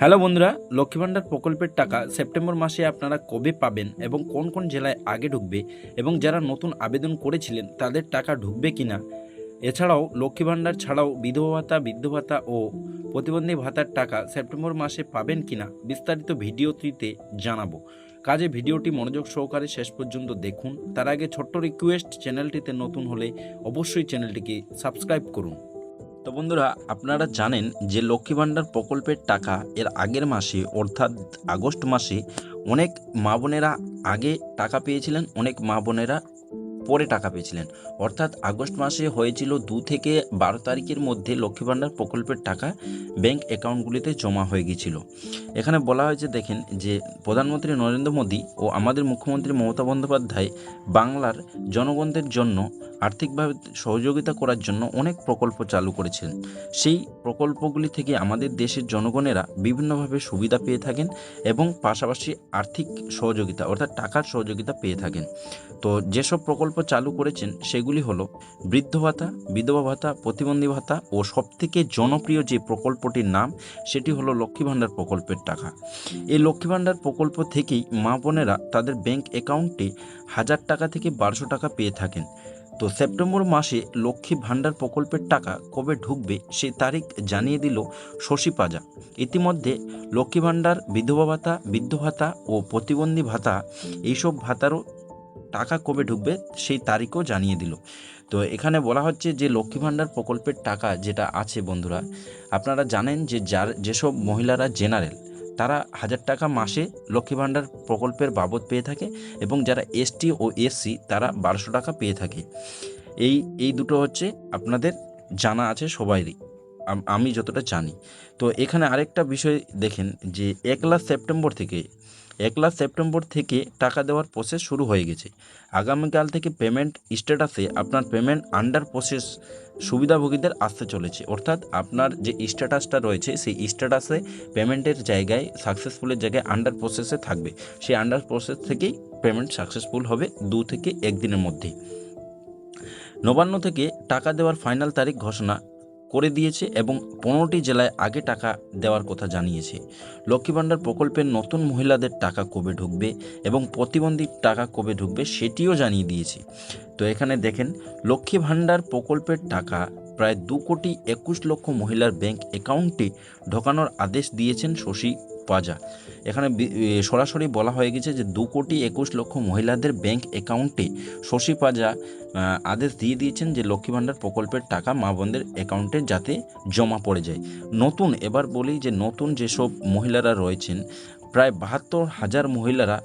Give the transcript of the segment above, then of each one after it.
Hello বন্ধুরা, লক্ষ্মী ভাণ্ডার প্রকল্পের টাকা সেপ্টেম্বর মাসে আপনারা কবে পাবেন এবং কোন কোন জেলায় আগে ঢুকবে এবং যারা নতুন আবেদন করেছিলেন তাদের টাকা ঢুকবে কি না এছাড়াও লক্ষ্মী ভাণ্ডার ছাড়াও বিধবা ভাতা, বৃদ্ধ ভাতা ও প্রতিবন্ধী ভাতার টাকা সেপ্টেম্বর মাসে পাবেন কিনা বিস্তারিত ভিডিওটিতে জানাব। কাজে ভিডিওটি মনোযোগ সহকারে শেষ পর্যন্ত দেখুন। তার আগে ছোট্ট রিকোয়েস্ট চ্যানেলটিতে নতুন হলে অবশ্যই চ্যানেলটিকে সাবস্ক্রাইব করুন। তো বন্ধুরা, আপনারা জানেন যে লক্ষ্মী ভাণ্ডার প্রকল্পের টাকা এর আগের মাসে, অর্থাৎ আগস্ট মাসে অনেক মা বোনেরা আগে টাকা পেয়েছিলেন, অনেক মা বোনেরা পরে টাকা পেয়েছিলেন। অর্থাৎ আগস্ট মাসে হয়েছিল দু থেকে বারো তারিখের মধ্যে লক্ষ্মী ভাণ্ডার প্রকল্পের টাকা ব্যাংক অ্যাকাউন্টগুলিতে জমা হয়ে গিয়েছিল। এখানে বলা হয়েছে, দেখেন, যে প্রধানমন্ত্রী নরেন্দ্র মোদী ও আমাদের মুখ্যমন্ত্রী মমতা বন্দ্যোপাধ্যায় বাংলার জনগণদের জন্য আর্থিকভাবে সহযোগিতা করার জন্য অনেক প্রকল্প চালু করেছেন। সেই প্রকল্পগুলি থেকে আমাদের দেশের জনগণেরা বিভিন্নভাবে সুবিধা পেয়ে থাকেন এবং পাশাপাশি আর্থিক সহযোগিতা, অর্থাৎ টাকার সহযোগিতা পেয়ে থাকেন। তো যেসব প্রকল্প চালু করেছেন, সেগুলি হলো বৃদ্ধ ভাতা, বিধবা ভাতা, প্রতিবন্ধী ভাতা ও সবথেকে জনপ্রিয় যে প্রকল্পটির নাম, সেটি হলো লক্ষ্মী ভাণ্ডার প্রকল্পের টাকা। এই লক্ষ্মী ভাণ্ডার প্রকল্প থেকেই মা বোনেরা তাদের ব্যাংক অ্যাকাউন্টে হাজার টাকা থেকে বারোশো টাকা পেয়ে থাকেন। তো সেপ্টেম্বর মাসে লক্ষ্মী ভাণ্ডার প্রকল্পের টাকা কবে ঢুকবে সেই তারিখ জানিয়ে দিল শশী পাজা। ইতিমধ্যে লক্ষ্মী ভাণ্ডার, বিধবা ভাতা, বৃদ্ধ ভাতা ও প্রতিবন্ধী ভাতা এইসব ভাতারও টাকা কবে ঢুকবে সেই তারিখও জানিয়ে দিল। তো এখানে বলা হচ্ছে যে লক্ষ্মী ভাণ্ডার প্রকল্পের টাকা যেটা আছে বন্ধুরা, আপনারা জানেন যে যার, যেসব মহিলারা জেনারেল তারা হাজার টাকা মাসে লক্ষ্মী ভাণ্ডার প্রকল্পের বাবদ পেয়ে থাকে এবং যারা এসটি ও এসসি তারা বারোশো টাকা পেয়ে থাকে। এই এই দুটো হচ্ছে আপনাদের জানা আছে সবাইরই। আমি যতটা জানি। তো এখানে আরেকটা বিষয় দেখেন যে একলা সেপ্টেম্বর থেকে একলা সেপ্টেম্বর থেকে টাকা দেওয়ার প্রসেস শুরু হয়ে গেছে। আগামীকাল থেকে পেমেন্ট স্ট্যাটাসে আপনার পেমেন্ট আন্ডার প্রসেস সুবিধাভোগীদের আসতে চলেছে। অর্থাৎ আপনার যে স্ট্যাটাসটা রয়েছে, সেই স্ট্যাটাসে পেমেন্টের জায়গায় সাকসেসফুলের জায়গায় আন্ডার প্রসেসে থাকবে। সেই আন্ডার প্রসেস থেকেই পেমেন্ট সাকসেসফুল হবে দু থেকে একদিনের মধ্যেই। নবান্ন থেকে টাকা দেওয়ার ফাইনাল তারিখ ঘোষণা করে দিয়েছে এবং পনেরোটি জেলায় আগে টাকা দেওয়ার কথা জানিয়েছে। লক্ষ্মী ভাণ্ডার প্রকল্পের নতুন মহিলাদের টাকা কবে ঢুকবে এবং প্রতিবন্ধীর টাকা কবে ঢুকবে সেটিও জানিয়ে দিয়েছে। তো এখানে দেখেন, লক্ষ্মী ভাণ্ডার প্রকল্পের টাকা প্রায় দু কোটি একুশ লক্ষ মহিলার ব্যাংক অ্যাকাউন্টে ঢোকানোর আদেশ দিয়েছেন শশী পাজা এখানে সরাসরি বলা হয়ে গেছে যে দু কোটি একুশ লক্ষ মহিলাদের ব্যাংক অ্যাকাউন্টে শশী পাজা আদেশ দিয়ে দিয়েছেন যে লক্ষ্মী ভাণ্ডার প্রকল্পের টাকা মা বোনদের অ্যাকাউন্টে যাতে জমা পড়ে যায়। নতুন, এবার বলি যে নতুন যেসব মহিলারা রয়েছেন, প্রায় বাহাত্তর হাজার মহিলারা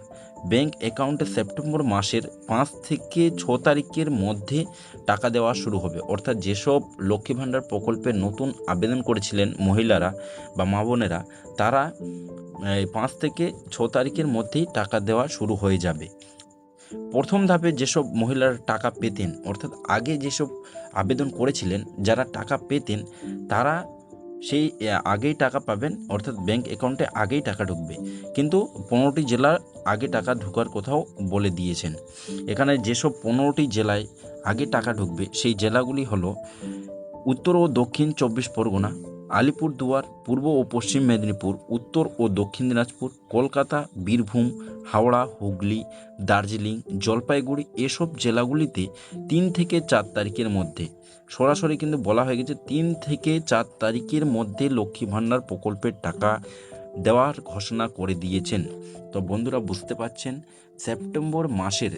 ব্যাংক অ্যাকাউন্টে সেপ্টেম্বর মাসের পাঁচ থেকে ছ তারিখের মধ্যে টাকা দেওয়া শুরু হবে। অর্থাৎ যেসব লক্ষ্মী ভাণ্ডার প্রকল্পে নতুন আবেদন করেছিলেন মহিলারা বা মা বোনেরা, তারা পাঁচ থেকে ছ তারিখের মধ্যেই টাকা দেওয়া শুরু হয়ে যাবে। প্রথম ধাপে যেসব মহিলারা টাকা পেতেন, অর্থাৎ আগে যেসব আবেদন করেছিলেন, যারা টাকা পেতেন, তারা সেই আগেই টাকা পাবেন, অর্থাৎ ব্যাংক অ্যাকাউন্টে আগেই টাকা ঢুকবে। কিন্তু পনেরোটি জেলার আগে টাকা ঢোকার কথাও বলে দিয়েছেন। এখানে যেসব পনেরোটি জেলায় আগে টাকা ঢুকবে, সেই জেলাগুলি হলো উত্তর ও দক্ষিণ চব্বিশ পরগনা আলিপুরদুয়ার, পূর্ব ও পশ্চিম মেদিনীপুর, উত্তর ও দক্ষিণ দিনাজপুর, কলকাতা, বীরভূম, হাওড়া, হুগলি, দার্জিলিং, জলপাইগুড়ি এসব জেলাগুলিতে তিন থেকে চার তারিখের মধ্যে। সরাসরি কিন্তু বলা হয়ে গেছে তিন থেকে চার তারিখের মধ্যে লক্ষ্মী ভাণ্ডার প্রকল্পের টাকা দেওয়ার ঘোষণা করে দিয়েছেন। তো বন্ধুরা, বুঝতে পারছেন, সেপ্টেম্বর মাসের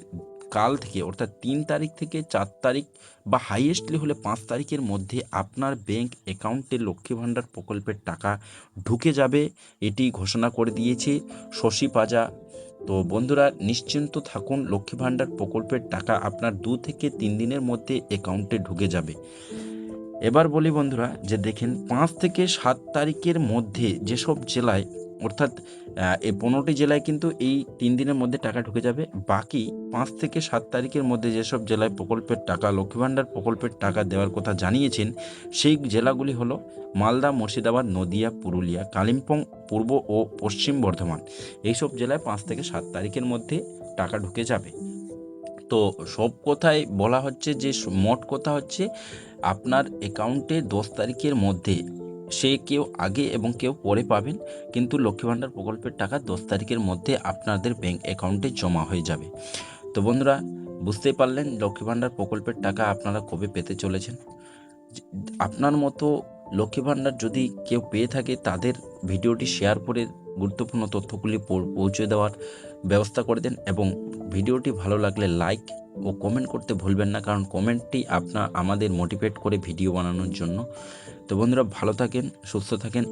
কাল থেকে, অর্থাৎ তিন তারিখ থেকে চার তারিখ বা হাইয়েস্টলি হলে পাঁচ তারিখের মধ্যে আপনার ব্যাংক অ্যাকাউন্টে লক্ষ্মী ভাণ্ডার প্রকল্পের টাকা ঢুকে যাবে। এটি ঘোষণা করে দিয়েছে শশী পাজা। তো বন্ধুরা, নিশ্চিন্ত থাকুন, লক্ষ্মী ভাণ্ডার প্রকল্পের টাকা আপনার দু থেকে তিন দিনের মধ্যে অ্যাকাউন্টে ঢুকে যাবে। এবার বলি বন্ধুরা, যে দেখেন পাঁচ থেকে সাত তারিখের মধ্যে যেসব জেলায় অর্থাৎ এই পনেরোটি জেলায় কিন্তু এই তিন দিনের মধ্যে টাকা ঢুকে যাবে। বাকি পাঁচ থেকে সাত তারিখের মধ্যে যেসব জেলায় প্রকল্পের টাকা, লক্ষ্মী ভাণ্ডার প্রকল্পের টাকা দেওয়ার কথা জানিয়েছেন, সেই জেলাগুলি হলো মালদা, মুর্শিদাবাদ, নদিয়া, পুরুলিয়া, কালিম্পং, পূর্ব ও পশ্চিম বর্ধমান। এইসব জেলায় পাঁচ থেকে সাত তারিখের মধ্যে টাকা ঢুকে যাবে। তো সব কথাই বলা হচ্ছে যে, মোট কথা হচ্ছে আপনার অ্যাকাউন্টে দশ তারিখের মধ্যে সে কেউ আগে এবং কেউ পরে পাবেন, কিন্তু লক্ষ্মী ভাণ্ডার প্রকল্পের টাকা দশ তারিখের মধ্যে আপনাদের ব্যাংক অ্যাকাউন্টে জমা হয়ে যাবে। তো বন্ধুরা, বুঝতেই পারলেন লক্ষ্মী ভাণ্ডার প্রকল্পের টাকা আপনারা কবে পেতে চলেছেন? আপনার মতো লক্ষ্মী ভাণ্ডার যদি কেউ পেয়ে থাকে, তাদের ভিডিওটি শেয়ার করে গুরুত্বপূর্ণ তথ্যগুলি পৌঁছে দেওয়ার ব্যবস্থা করে দেন এবং ভিডিওটি ভালো লাগলে লাইক ও কমেন্ট করতে ভুলবেন না, কারণ কমেন্টটি আপনার, আমাদের মোটিভেট করে ভিডিও বানানোর জন্য। তো বন্ধুরা, ভালো থাকেন, সুস্থ থাকেন